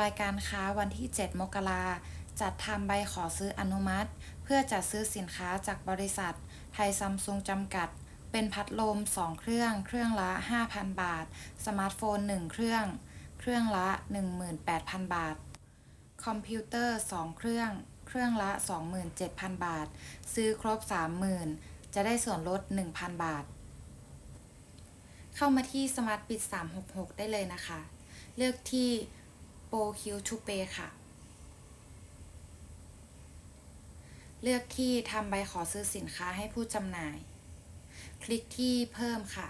รายการค้าวันที่ 7 มกราจัดทำใบขอซื้ออนุมัติ เพื่อจัดซื้อสินค้าจากบริษัท ไทยซัมซุงจำกัด เป็นพัดลม 2 เครื่อง เครื่องละ 5,000 บาท สมาร์ทโฟน 1 เครื่อง เครื่องละ 18,000 บาท คอมพิวเตอร์ 2 เครื่อง เครื่องละ 27,000 บาท ซื้อครบ 30,000 จะได้ส่วนลด 1,000 บาท เข้ามาที่ Smart Bit 366 ได้เลยนะคะ เลือกที่ Pro Q to Pay ค่ะ เลือกที่ทำใบขอซื้อสินค้าให้ผู้จำหน่าย คลิกที่เพิ่มค่ะ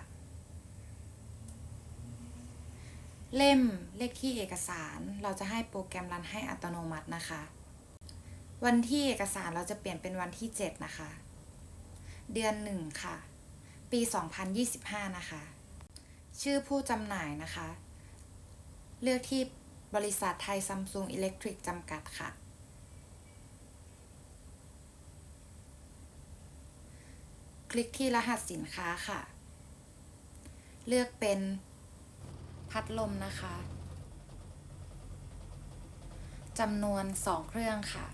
เล่มเลขที่เอกสารเราจะให้โปรแกรมรันให้อัตโนมัตินะคะ วันที่เอกสารเราจะเปลี่ยนเป็นวันที่ 7 นะคะ เดือน 1 ค่ะ ปี 2025 นะคะ ชื่อผู้จำหน่ายนะคะ เลือกที่ บริษัทไทยซัมซุงอิเล็กทริกจำกัดค่ะ คลิกที่รหัสสินค้าค่ะ เลือกเป็นพัดลมนะคะจำนวน 2 เครื่องค่ะ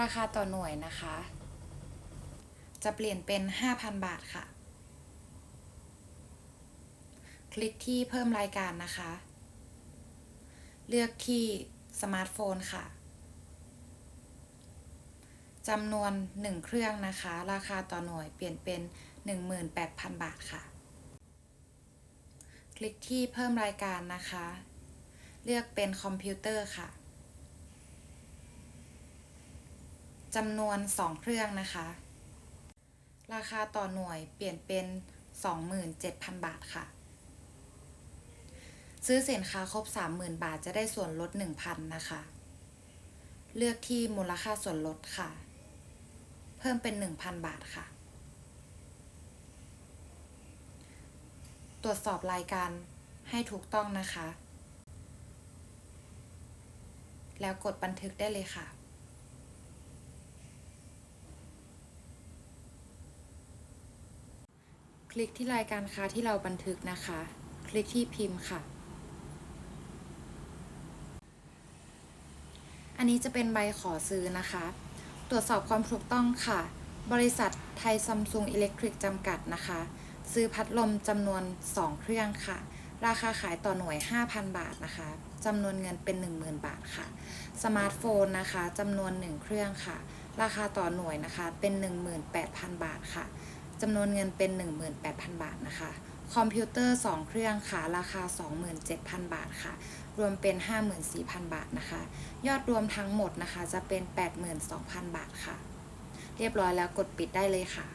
ราคาต่อหน่วยนะคะ จะเปลี่ยนเป็น 5,000 บาทค่ะ คลิกที่เพิ่มรายการนะคะ เลือกที่สมาร์ทโฟนค่ะจำนวน 1 เครื่องนะคะ ราคาต่อหน่วยเปลี่ยนเป็น 18,000 บาทค่ะ คลิกที่เพิ่มรายการนะคะ เลือกเป็นคอมพิวเตอร์ค่ะจำนวน 2 เครื่องนะคะ ราคาต่อหน่วยเปลี่ยนเป็น 27,000 บาทค่ะ ซื้อสินค้าครบ 30,000 บาทจะได้ส่วนลด 1,000 นะคะ เลือกที่มูลค่าส่วนลดค่ะ เพิ่มเป็น 1,000 บาทค่ะ ตรวจสอบรายการให้ถูกต้องนะคะ แล้วกดบันทึกได้เลยค่ะคลิกที่รายการค้าที่เราบันทึกนะคะ คลิกที่พิมพ์ค่ะ อันนี้จะเป็นใบขอซื้อนะคะ ตรวจสอบความถูกต้องค่ะ บริษัทไทยซัมซุงอิเล็กทริกจำกัดนะคะ ซื้อพัดลมจำนวน 2 เครื่องค่ะ ราคาขายต่อหน่วย 5,000 บาทนะคะจำนวนเงินเป็น 10,000 บาทค่ะ สมาร์ทโฟนนะคะจำนวน 1 เครื่องค่ะ ราคาต่อหน่วยนะคะเป็น 18,000 บาทค่ะจำนวนเงินเป็น 18,000 บาทนะคะ คอมพิวเตอร์ 2 เครื่องค่ะ ราคา 27,000 บาทค่ะ รวมเป็น 54,000 บาทนะคะ ยอดรวมทั้งหมดนะคะ จะเป็น 82,000 บาทค่ะ เรียบร้อยแล้วกดปิดได้เลยค่ะ